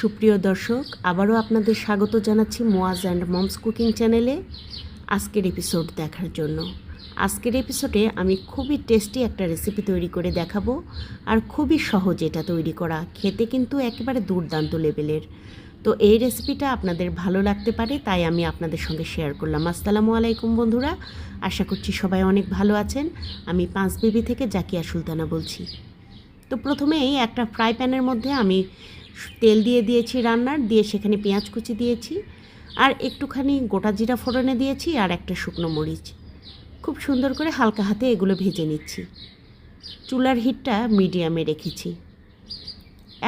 সুপ্রিয় দর্শক, আবারও আপনাদের স্বাগত জানাচ্ছি মোয়াজ অ্যান্ড মমস কুকিং চ্যানেলে আজকের এপিসোড দেখার জন্য। আজকের এপিসোডে আমি খুবই টেস্টি একটা রেসিপি তৈরি করে দেখাবো আর খুবই সহজ এটা তৈরি করা, খেতে কিন্তু একেবারে দুর্দান্ত লেভেলের। তো এই রেসিপিটা আপনাদের ভালো লাগতে পারে, তাই আমি আপনাদের সঙ্গে শেয়ার করলাম। আসসালামু আলাইকুম বন্ধুরা, আশা করছি সবাই অনেক ভালো আছেন। আমি পাঁচ বিবি থেকে জাকিয়া সুলতানা বলছি। তো প্রথমেই একটা ফ্রাই প্যানের মধ্যে আমি তেল দিয়ে দিয়েছি রান্নার, দিয়ে সেখানে পেঁয়াজ কুচি দিয়েছি, আর একটুখানি গোটা জিরা ফোড়নে দিয়েছি আর একটা শুকনো মরিচ। খুব সুন্দর করে হালকা হাতে এগুলো ভেজে নিচ্ছি। চুলার হিটটা মিডিয়ামে রেখেছি।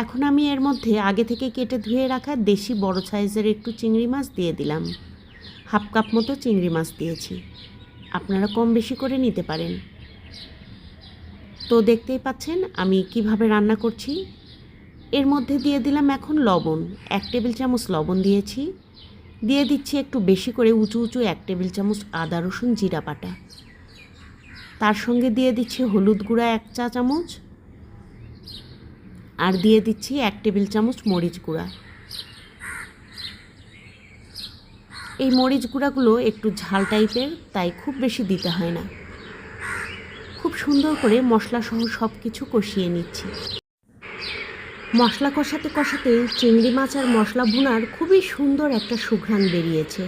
এখন আমি এর মধ্যে আগে থেকে কেটে ধুয়ে রাখা দেশি বড় সাইজের একটু চিংড়ি মাছ দিয়ে দিলাম। হাফ কাপ মতো চিংড়ি মাছ দিয়েছি। আপনারা কম বেশি করে নিতে পারেন। তো দেখতেই পাচ্ছেন আমি কীভাবে রান্না করছি। এর মধ্যে দিয়ে দিলাম এখন লবণ, এক টেবিল চামচ লবণ দিয়েছি। দিয়ে দিচ্ছি একটু বেশি করে উঁচু উঁচু এক টেবিল চামচ আদা, রসুন, জিরা বাটা। তার সঙ্গে দিয়ে দিচ্ছি হলুদ গুঁড়া এক চা চামচ। আর দিয়ে দিচ্ছি এক টেবিল চামচ মরিচ গুঁড়া। এই মরিচ গুঁড়াগুলো একটু ঝাল টাইপের, তাই খুব বেশি দিতে হয় না। সুন্দর করে মশলা সহ সব কিছু কষিয়ে নিচ্ছি। মশলা কষাতে কষাতে চিংড়ি মাছ আর মশলা ভুনার খুবই সুন্দর একটা সুঘ্রাণ বেরিয়েছে।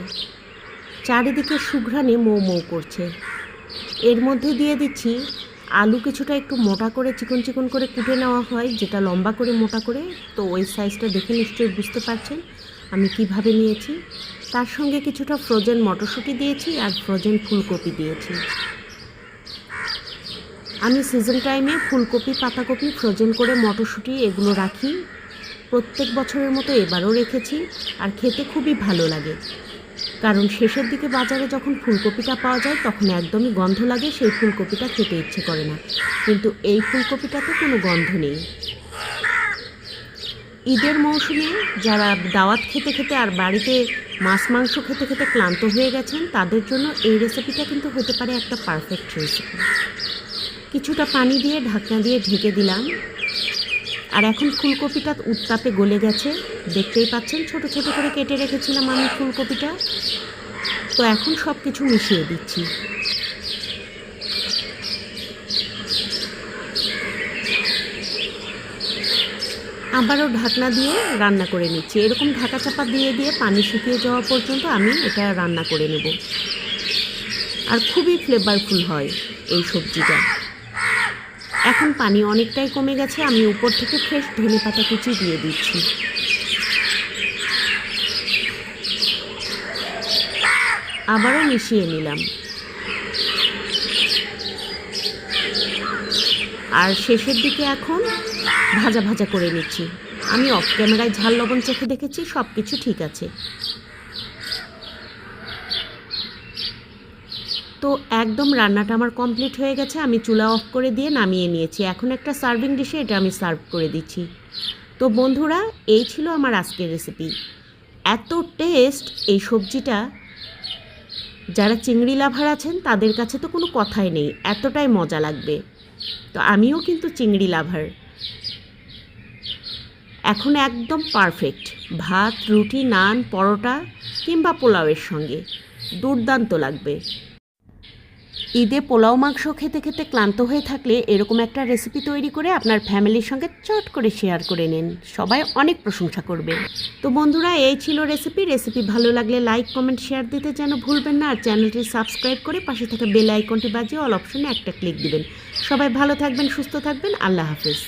চারিদিকে সুঘ্রাণে মৌ মৌ করছে। এর মধ্যে দিয়ে দিচ্ছি আলু কিছুটা একটু মোটা করে চিকন চিকন করে কুটে নেওয়া হয়, যেটা লম্বা করে মোটা করে। তো ওই সাইজটা দেখে নিশ্চয়ই বুঝতে পারছেন আমি কীভাবে নিয়েছি। তার সঙ্গে কিছুটা ফ্রোজেন মটরশুঁটি দিয়েছি আর ফ্রোজেন ফুলকপি দিয়েছি। আমি সিজন টাইমে ফুলকপি, পাতাকপি ফ্রোজেন করে মটরশুঁটি এগুলো রাখি। প্রত্যেক বছরের মতো এবারও রেখেছি আর খেতে খুবই ভালো লাগে। কারণ শেষের দিকে বাজারে যখন ফুলকপিটা পাওয়া যায় তখন একদমই গন্ধ লাগে, সেই ফুলকপিটা খেতে ইচ্ছে করে না। কিন্তু এই ফুলকপিটাতে কোনো গন্ধ নেই। ঈদের মৌসুমে যারা দাওয়াত খেতে খেতে আর বাড়িতে মাছ, মাংস খেতে খেতে ক্লান্ত হয়ে গেছেন, তাদের জন্য এই রেসিপিটা কিন্তু হতে পারে একটা পারফেক্ট রেসিপি কিছুটা পানি দিয়ে ঢাকনা দিয়ে ঢেকে দিলাম। আর এখন ফুলকপিটা উত্তাপে গলে গেছে। দেখতেই পাচ্ছেন, ছোট ছোট করে কেটে রেখেছিলাম আমি ফুলকপিটা। তো এখন সব কিছু মিশিয়ে দিচ্ছি। আবারও ঢাকনা দিয়ে রান্না করে নিচ্ছি। এরকম ঢাকা চাপা দিয়ে দিয়ে পানি শুকিয়ে যাওয়া পর্যন্ত আমি এটা রান্না করে নেব। আর খুবই ফ্লেভারফুল হয় এই সবজিটা। এখন পানি অনেকটাই কমে গেছে, আমি উপর থেকে ফ্রেশ ধনে পাতা কুচি দিয়ে দিচ্ছি। আবারও মিশিয়ে নিলাম। আর শেষের দিকে এখন ভাজা ভাজা করে নিচ্ছি। আমি অফ ক্যামেরায় ঝাল লবণ চেখে দেখেছি সব কিছু ঠিক আছে। তো একদম রান্নাটা আমার কমপ্লিট হয়ে গেছে, আমি চুলা অফ করে দিয়ে নামিয়ে নিয়েছি। এখন একটা সার্ভিং ডিশে এটা আমি সার্ভ করে দিচ্ছি। তো বন্ধুরা, এই ছিল আমার আজকের রেসিপি। এত টেস্ট এই সবজিটা। যারা চিংড়ি লাভার আছেন, তাদের কাছে তো কোনো কথাই নেই, এতটাই মজা লাগবে। তো আমিও কিন্তু চিংড়ি লাভার। এখন একদম পারফেক্ট। ভাত, রুটি, নান, পরোটা কিংবা পোলাওয়ের সঙ্গে। দুর্দান্ত লাগবে। ঈদে পোলাও মাংস খেতে খেতে ক্লান্ত হয়ে থাকলে এরকম একটা রেসিপি তৈরি করে আপনার ফ্যামিলির সঙ্গে চট করে শেয়ার করে নিন। সবাই অনেক প্রশংসা করবে। তো বন্ধুরা, এই ছিল রেসিপি রেসিপি ভালো লাগলে লাইক কমেন্ট শেয়ার দিতে যেন ভুলবেন না। আর চ্যানেলটি সাবস্ক্রাইব করে পাশে থাকা বেল আইকনটি বাজিয়ে অল অপশনে একটা ক্লিক দিবেন। সবাই ভালো থাকবেন, সুস্থ থাকবেন। আল্লাহ হাফেজ।